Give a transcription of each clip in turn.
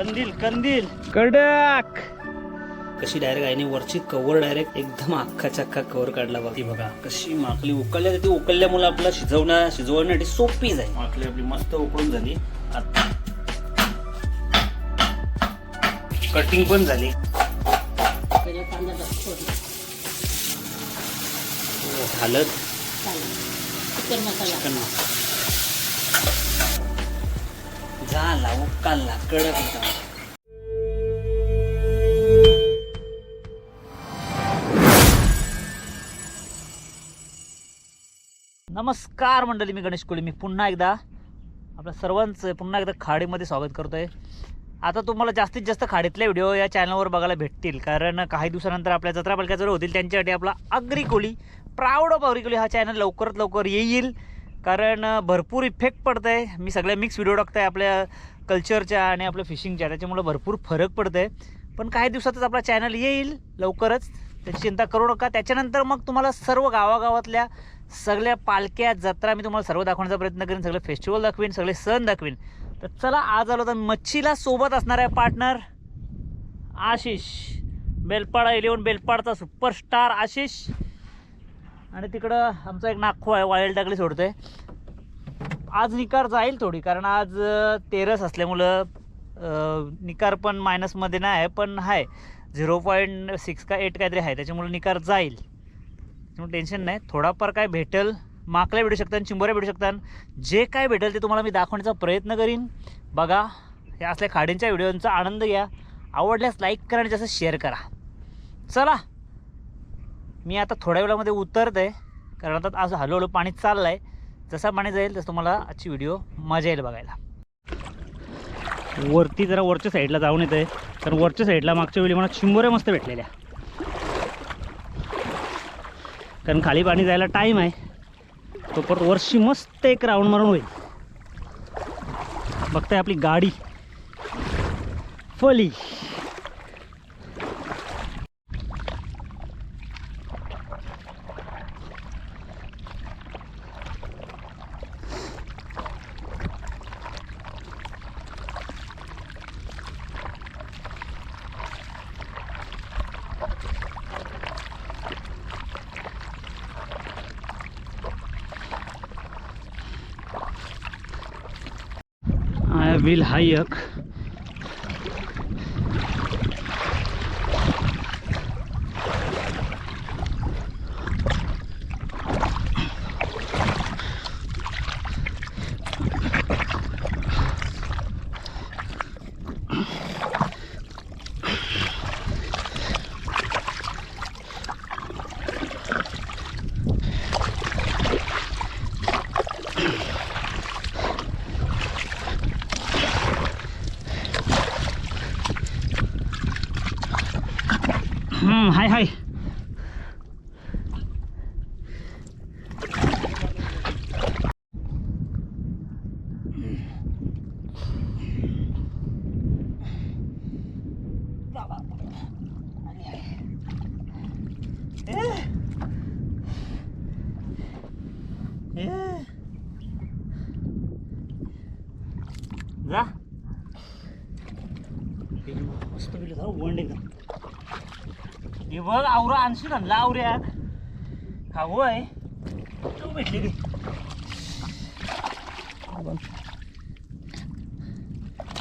कंदील कंदील. कडक. कशी डायरेक्ट आईने वरची कवर डायरेक्ट एकदम अख्खा कवर काढला बघ. ती बघा. कशी माकली उकळल्या ती उकळल्यामुळे आपल्याला शिजवण्या शिजवण्यासाठी सोपी जाईल. माकली आपली मस्त उकळून झाली. आता कटिंग पण झाली. हलत चिकन मसाला. झाला उकालला कडक एकदम नमस्कार मंडळी मी गणेश कोळी. मी पुन्हा एकदा आपल्या सर्वांचं पुन्हा एकदा खाडीमध्ये स्वागत करतो आहे आता तुम्हाला जास्तीत जास्त खाडीतले व्हिडिओ या चॅनलवर बघायला भेटतील. कारण काही दिवसानंतर आपल्या जत्रा पालख्या जर होतील. त्यांच्यासाठी आपला अग्रिकोळी प्राऊड ऑफ अग्रिकोळी हा चॅनल लवकरात लवकर येईल. कारण भरपूर इफेक्ट पडत आहे मी सगळ्या मिक्स व्हिडिओ टाकताय आपल्या कल्चरच्या आणि आपल्या फिशिंगच्या त्याच्यामुळं भरपूर फरक पडत आहे पण काही दिवसातच आपला चॅनल येईल लवकरच. त्याची चिंता करू नका. त्याच्यानंतर मग तुम्हाला सर्व गावागावातल्या सगळ्या पालख्या जत्रा मी तुम्हाला सर्व दाखवण्याचा प्रयत्न करेन. सगळे फेस्टिवल दाखवीन सगळे सण दाखवीन. तर चला आज आलो तर मच्छीला सोबत असणार आहे पार्टनर आशिष. बेलपाडा इलेवन बेलपाडचा सुपरस्टार आशिष. आणि तिकडं आमचा एक नागखो आहे वाईल टाकली आहे आज निकार जाईल थोडी कारण आज तेरस असल्यामुळं निकार पण मायनसमध्ये नाही आहे पण आहे. झिरो पॉईंट सिक्स का एट काहीतरी आहे त्याच्यामुळे निकार जाईल. त्यामुळे टेन्शन नाही. थोडाफार काय भेटेल माकल्या भेटू शकतात चिंबोऱ्या भेटू शकतात. जे काय भेटेल ते तुम्हाला मी दाखवण्याचा प्रयत्न करीन. बघा या असल्या खाडींच्या व्हिडिओंचा आनंद घ्या. आवडल्यास लाईक करा आणि जास्त शेअर करा. चला. मी आता थोड्या वेळामध्ये उतरत आहे कारण आता आज हळूहळू पाणी चाललं आहे जसा पाणी जाईल तसं तुम्हाला आजची व्हिडिओ मजा येईल बघायला. वरती जरा वरच्या साईडला जाऊन येत आहे कारण वरच्या साईडला मागच्या वेळी मला चिंबोऱ्या मस्त भेटलेल्या. कारण खाली पाणी जायला टाईम आहे. तो परत वर्षी मस्त एक राऊंड मारून होईल. बघताय आपली गाडी. फली. Bill Hayek. hey. बघ आवरा आणशील आणला आवऱ्या हा होय तू भेटली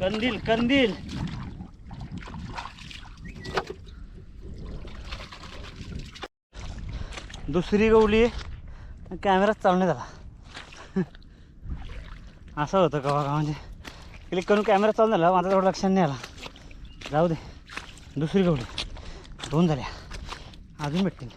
कंदील कंदील दुसरी गवली कॅमेराच चालू नाही झाला असं होतं का बघा म्हणजे क्लिक करून कॅमेरा चालू झाला माझा तेवढं लक्षात नाही आला. जाऊ दे. दुसरी गवली दोन झाल्या. अजून भेटतील.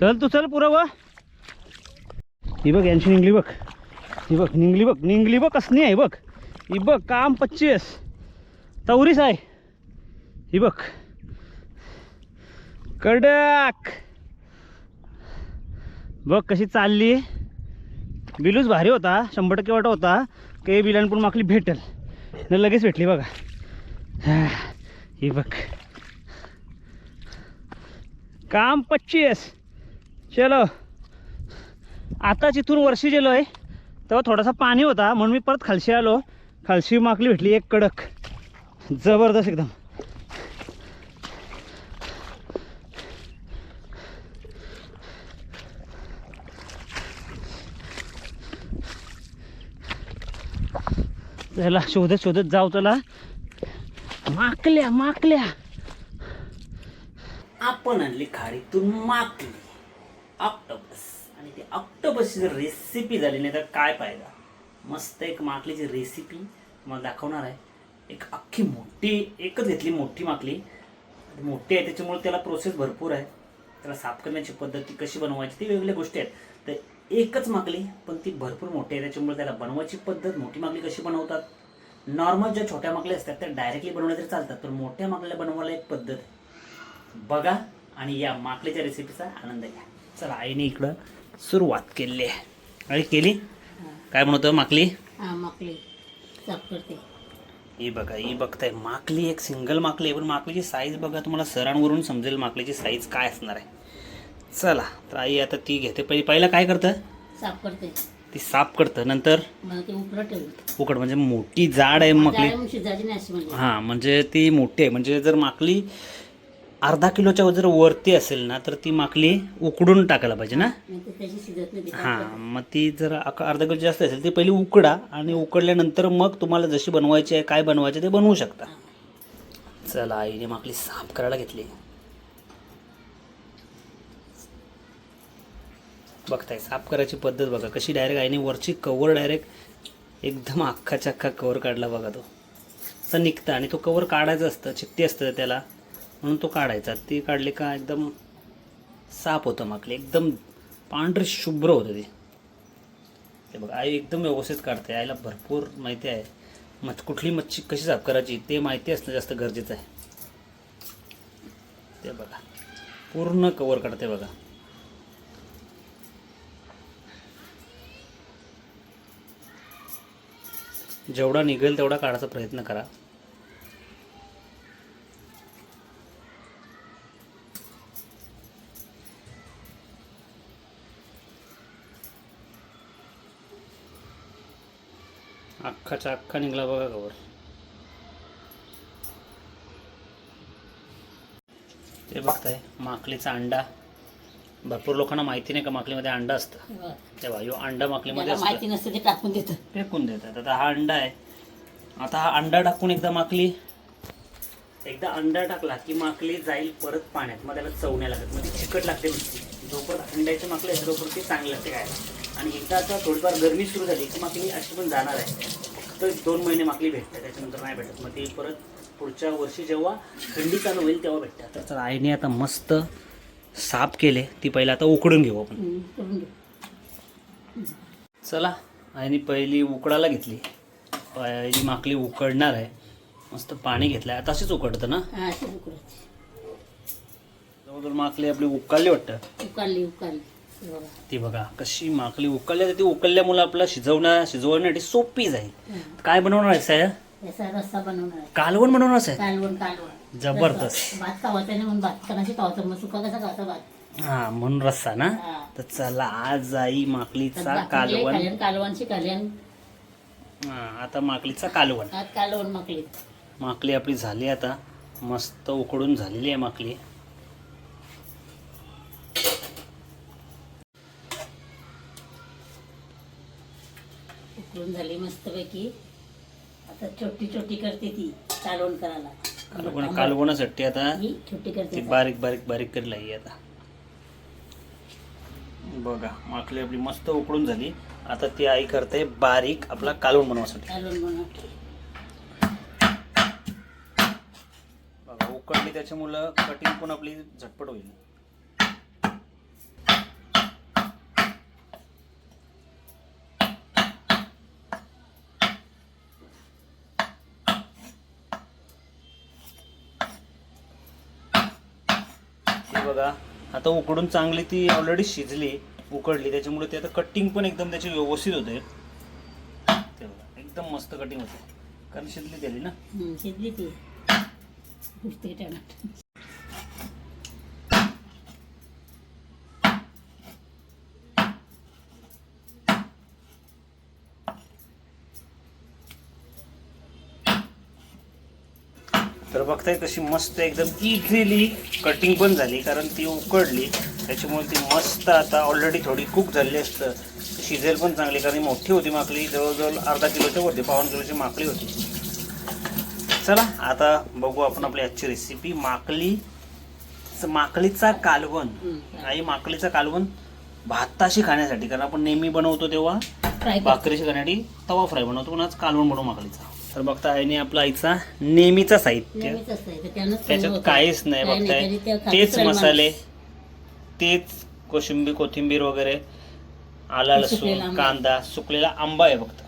चल तू चल पुरं ही बघ यांची निघली बघ. ही बघ निंगली बघ निंगली बघ कसली आहे बघ. ही बघ काम पच्चीस. तवरीस आहे ही बघ. कडक. बघ कशी चालली. बिलूच भारी होता शंभर टक्के वाटा होता. काही बिलान पण माकली भेटेल. न लगेच भेटली बघा. ही बघ. काम पच्चीस. चलो. आता चिथून वर्षी गेलो आहे तेव्हा थोडासा पाणी होता म्हणून मी परत खालशी आलो. खालशी माकली भेटली एक कडक. जबरदस्त एकदम. चला शोधत शोधत जाऊ चला. माकल्या माकल्या. आपण आणली खाडीतून माकली. ऑक्टोबस ऑक्टोपसची जर रेसिपी झाली नाही तर काय फायदा? मस्त एक माकलीची रेसिपी मला दाखवणार आहे. एक अख्खी मोठी एकच घेतली मोठी माकली. मोठी आहे त्याच्यामुळे त्याला प्रोसेस भरपूर आहे. त्याला साफ करण्याची पद्धत ती कशी बनवायची ती वेगवेगळ्या गोष्टी आहेत. तर एकच माकली पण ती भरपूर मोठी आहे. त्याच्यामुळे त्याला बनवायची पद्धत मोठी माकली कशी बनवतात? नॉर्मल ज्या छोट्या माकल्या असतात त्या डायरेक्टली बनवल्या तरी चालतात पण मोठ्या माकल्या बनवायला एक पद्धत बघा आणि या माकलीच्या रेसिपीचा आनंद घ्या. चला आईने इकडं सुरुवात केली आहे. केली? काय म्हणतो माकली? हा माकली. साफ करते. ही बघा ही बघताय. माकली एक सिंगल माकली आहे पण माकलीची साईज बघा तुम्हाला सरांवरून समजेल माकलीची साईज काय असणार आहे. चला तर आई आता ती घेते. पहिली पहिला काय करतं? साफ करते. ती साफ करतं. नंतर? उकड म्हणजे मोठी जाड आहे माकली. म्हणजे. हां म्हणजे ती मोठी आहे. म्हणजे जर माकली अर्धा किलोच्या जर वरती असेल ना तर ती माकली उकडून टाकायला पाहिजे ना? हां. मग ती जर अर्धा किलो जास्त असेल ती पहिली उकडा आणि उकडल्यानंतर मग तुम्हाला जशी बनवायची आहे काय बनवायचे ते बनवू शकता. चला आईने माकली साफ करायला घेतली. बघताय साफ करायची पद्धत बघा. कशी डायरेक्ट आईने वरची कवर डायरेक्ट एकदम अख्खाच्या अख्खा कवर काढला बघा तो. असं निघतं आणि तो कवर काढायचं असतं चित्ती असतं त्याला. म्हणून तो काढायचा. ते काढली का एकदम साफ होतं माकली. एकदम पांढरे शुभ्र होतं ते. ते बघा आई एकदम व्यवस्थित काढते. आईला भरपूर माहिती आहे. मच कुठली मच्छी कशी साफ करायची ते माहिती असणं जास्त गरजेचं आहे. ते बघा. पूर्ण कवर काढते बघा. जेवढा निघेल तेवढा काढायचा प्रयत्न करा. अख्खाच्या अख्खा निघाला बघा कवर. ते बघताय माकलीचा अंडा. भरपूर लोकांना माहिती नाही का माकलीमध्ये अंडा असतं. तेव्हा ह्यो अंडा माकलीमध्ये माहिती नसतं ते टाकून देतं. फेकून देतात. आता हा अंडा आहे. आता हा अंडा टाकून एकदा माकली एकदा अंडा टाकला की माकली जाईल परत पाण्यात. मग त्याला चवण्या लागत. मग ती चिकट लागते नुसती. जोपर्यंत अंड्याची माकली असते तोपर्यंत ती चांगली लागते खायला. आणि एकदा आता थोडीफार गरमी सुरू झाली की माकली अशी पण जाणार आहे. फक्त दोन महिने माकली भेटते त्याच्यानंतर नाही भेटत. मग ती परत पुढच्या वर्षी जेव्हा थंडी चालू होईल तेव्हा भेटते तर आईने आता मस्त साफ केले. ती पहिला आता उकडून घेऊ आपण. चला आणि पहिली उकडायला घेतली. पहिली माकली उकडणार आहे. मस्त पाणी घेतलं आहे तशीच उकडतं ना? जवळजवळ माकली आपली उकळली वाटतं. उकाळली उकाळली ती बघा कशी माकली उकळली तर ती उकळल्यामुळे आपलं शिजवण्या शिजवण्यासाठी सोपी जाईल. काय बनवणार आहे साहेब रस्सा बनवणार आहे. कालवण बनवणार आहे कालवण कालवण. जबरदस्त. रस्सा. भात खावायचा नाही म्हणून भात कणाशी खावायचा मग सुका कसा खावायचा भात? हा म्हणून रस्सा ना. तर चला आज आई तर माकलीचा कालवण. कालवणची खाल्यान हा आता माकलीचा कालवण. आज कालवण माकली. माकली आपली झाली आता मस्त उकडून झालेली आहे माकली. उकळून झाली मस्तपैकी. आता छोटी छोटी करते ती कालवण करायला. कालवण कालवणासाठी आता. ही छोटी ती करते बारीक बारीक बारीक करी लागली आता. बघा माकली आपली मस्त उकडून झाली. आता ती आई करते बारीक आपला कालवण बनवण्यासाठी कालवण बनवते. बघा उकडली त्याच्यामुळं कटिंग पण आपली झटपट होईल. बघा. आता उकडून चांगली ती ऑलरेडी शिजली उकडली. त्याच्यामुळे ते आता कटिंग पण एकदम त्याची व्यवस्थित होते. ते बघा, एकदम मस्त कटिंग होते. कारण शिजली त्याली ना? शिजली ती. तर बघताय कशी मस्त एकदम इझिली कटिंग पण झाली कारण ती उकडली. त्याच्यामुळे ती मस्त आता ऑलरेडी थोडी कुक झालेली असतं. शिजेल पण चांगली कारण मोठी होती माकली जवळजवळ अर्धा किलोच्या वरती पाऊण किलोची माकली होती. चला आता बघू आपण आपली आजची रेसिपी माकली माकलीचा कालवण. आई माकलीचा कालवण भाताशी खाण्यासाठी कारण आपण नेहमी बनवतो तेव्हा भाकरीशी खाण्यासाठी तवा फ्राय बनवतो पण आज कालवण बनवू माकलीचा. तर बघता आईने आपला आईचा नेहमीचा साहित्य त्याच्यात. काहीच नाही बघताय तेच. मसाले तेच कोशिंबीर कोथिंबीर वगैरे आला लसूण. कांदा सुकलेला आंबा आहे फक्त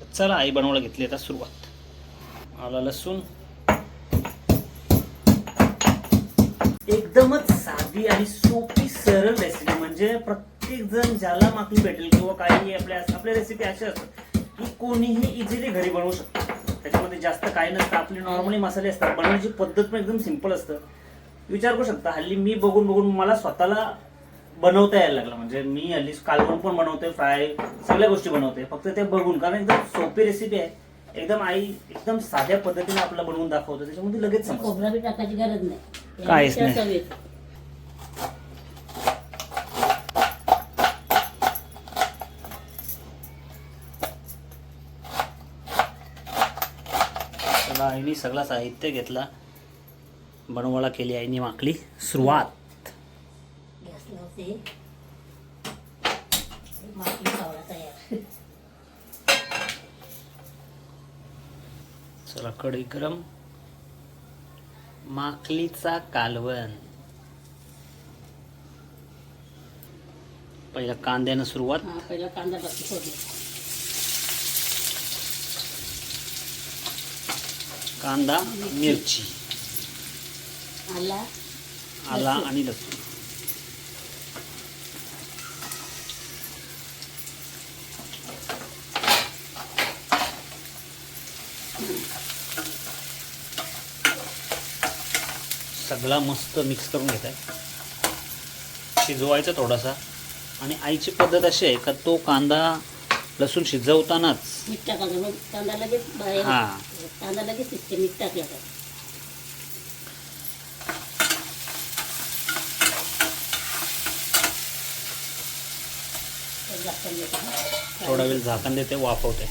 तर चला आई बनवायला घेतली आता सुरुवात आला लसूण एकदमच साधी आणि सोपी सरळ रेसिपी म्हणजे प्रत्येक जण ज्याला माकली भेटेल किंवा काही आपल्या आपल्या रेसिपी अशा असतात की कोणीही इझिली घरी बनवू शकतो त्याच्यामध्ये जास्त काही नसतं. आपले नॉर्मली मसाले असतात. बनवण्याची पद्धत पण एकदम सिंपल असतं. विचार करू शकता हल्ली मी बघून बघून मला स्वतःला बनवता यायला लागलं. म्हणजे मी हल्ली कालवण पण बनवते फ्राय सगळ्या गोष्टी बनवते. फक्त ते बघून कारण एकदम सोपी रेसिपी आहे. एकदम आई एकदम साध्या पद्धतीने आपल्याला बनवून दाखवतो. त्याच्यामध्ये लगेच खोबरा बी टाकायची गरज नाही. काहीच नाही. सगळा आईने सगळा साहित्य घेतला. बनवायला केली आईने माकली सुरुवात. चला कढई गरम. माकलीचा कालवण. पहिला कांद्यानं सुरुवात. पहिला कांदा टाकते कांदा मिरची. आला. आला. आणि लसूण. सगळा मस्त मिक्स करून घेत आहे. शिजवायचा थोडासा. आणि आईची पद्धत अशी आहे का तो कांदा लसूण शिजवतानाच हा. कांदा लगेच तिथे मीठ टाकला तर थोडा वेळ झाकण देते वाफवते.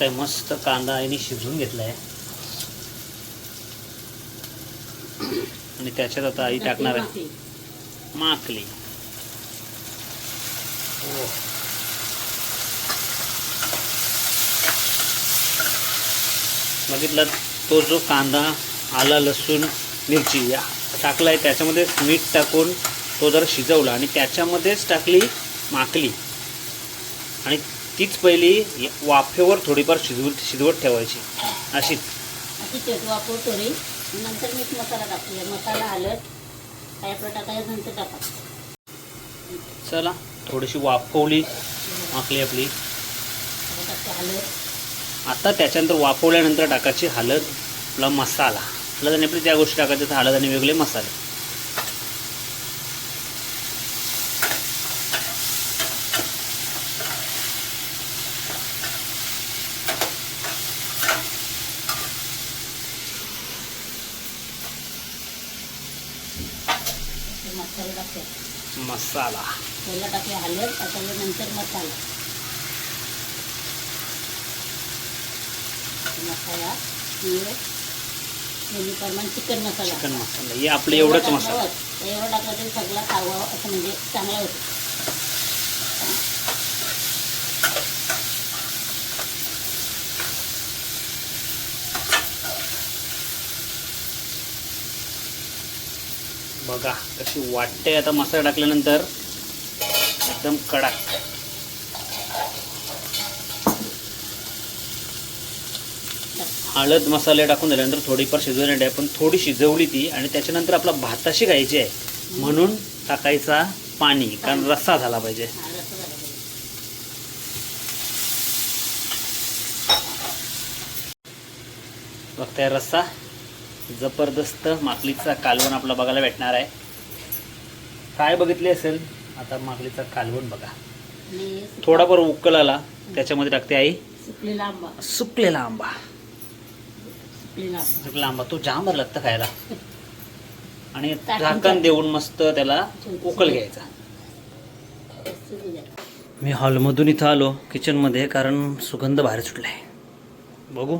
बघताय मस्त कांदा आईने शिजवून घेतलाय आणि त्याच्यात आता आई टाकणार आहे माकली. हो. बघितलं तो जो कांदा आला लसूण मिरची या टाकलाय त्याच्यामध्ये मीठ टाकून तो जरा शिजवला आणि त्याच्यामध्येच टाकली माकली आणि तीच पहिली वाफेवर थोडीफार शिजवत शिजवत ठेवायची. अशीच अशी चट वापर थोडी नंतर मीठ मसाला टाकूया मसाला हलत काय आपलं टाकायचं नंतर टाका चला थोडीशी वाफवली माकली आपली. आता त्याच्यानंतर वाफवल्यानंतर टाकायची हळद आपला मसाला. हळद आणि आपली त्या गोष्टी टाकायच्या तर हळद आणि वेगळे मसाले ते मसाला टाकते मसाला पहिला आता नंतर मसाला. मसाला हे प्रमाण चिकन मसाला. चिकन मसाला हे आपलं एवढंच एवढं मसाला. एवढं टाकलं तरी सगळा खावा असं म्हणजे चांगला होतो बघा कशी वाटते आता मसाला टाकल्यानंतर? एकदम कडक. हळद मसाले टाकून झाल्यानंतर थोडीफार शिजवण्यासाठी आपण थोडी शिजवली ती आणि त्याच्यानंतर आपला भाताशी खायची आहे. म्हणून टाकायचा पाणी कारण रस्सा झाला पाहिजे. बघताय रस्सा? जबरदस्त माकलीचा कालवण आपला बघायला भेटणार आहे. काय बघितले असेल? आता माकलीचा कालवण बघा. थोडाफार उकल आला. त्याच्यामध्ये टाकते आई. सुकलेला आंबा. सुकलेला आंबा. सुकलेला तो जाम लागतं खायला. आणि झाकण. देऊन मस्त त्याला उकल घ्यायचा. मी हॉलमधून इथं आलो किचनमध्ये कारण सुगंध बाहेर सुटलाय. बघू.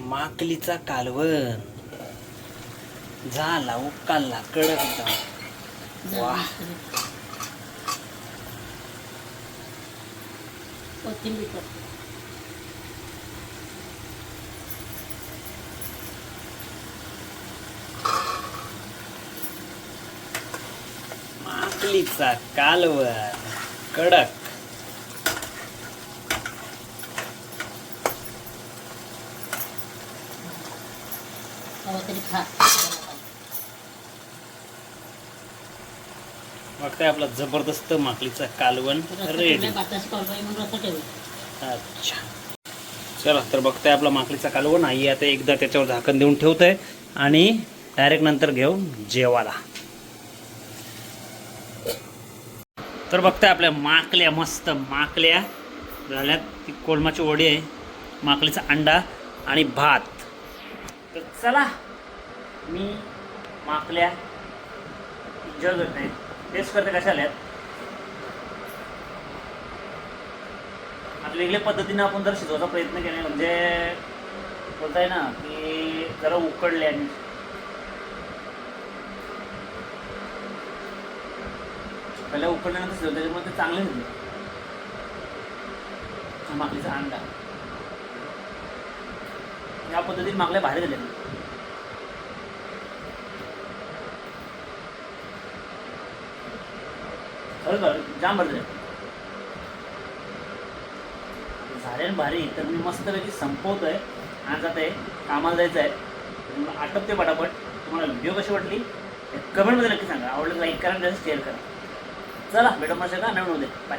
माकलीचा कालवण. झाला उकालला कडक एकदम. कोथिंबीर टाक. माकलीचा कालवण कडक खा बघताय आपला जबरदस्त माकलीचा कालवण रेडी. अच्छा. चला तर बघताय आपला माकलीचा कालवण. आई आता एकदा त्याच्यावर झाकण देऊन ठेवतंय आणि डायरेक्ट नंतर घेऊन जेवाला तर बघताय आपल्या माकल्या मस्त माकल्या झाल्यात. ती कोलमाची वडी आहे माकलीचा अंडा आणि भात. तर चला मी माकल्या एन्जॉय करते टेस्ट करते कशा आल्यात? आता वेगळ्या पद्धतीनं आपण जर शिजवायचा प्रयत्न केला म्हणजे बोलताय ना की जरा उकडले आणि पहिल्या उकडल्यानंतर शिजवलं त्याच्यामुळे ते चांगले होते. हा अंडा. या पद्धतीने मागल्या बाहेर झाल्या खरंच जाम भरले झाले. भारी तर मी मस्त पैकी संपवतोय. आज जात आहे कामाला जायचं आहे मला आटपते पटापट. तुम्हाला व्हिडिओ कशी वाटली कमेंटमध्ये नक्की सांगा. आवडलं लाईक करा आणि शेअर करा. चला भेटू मग का नवीन उद्या. बाय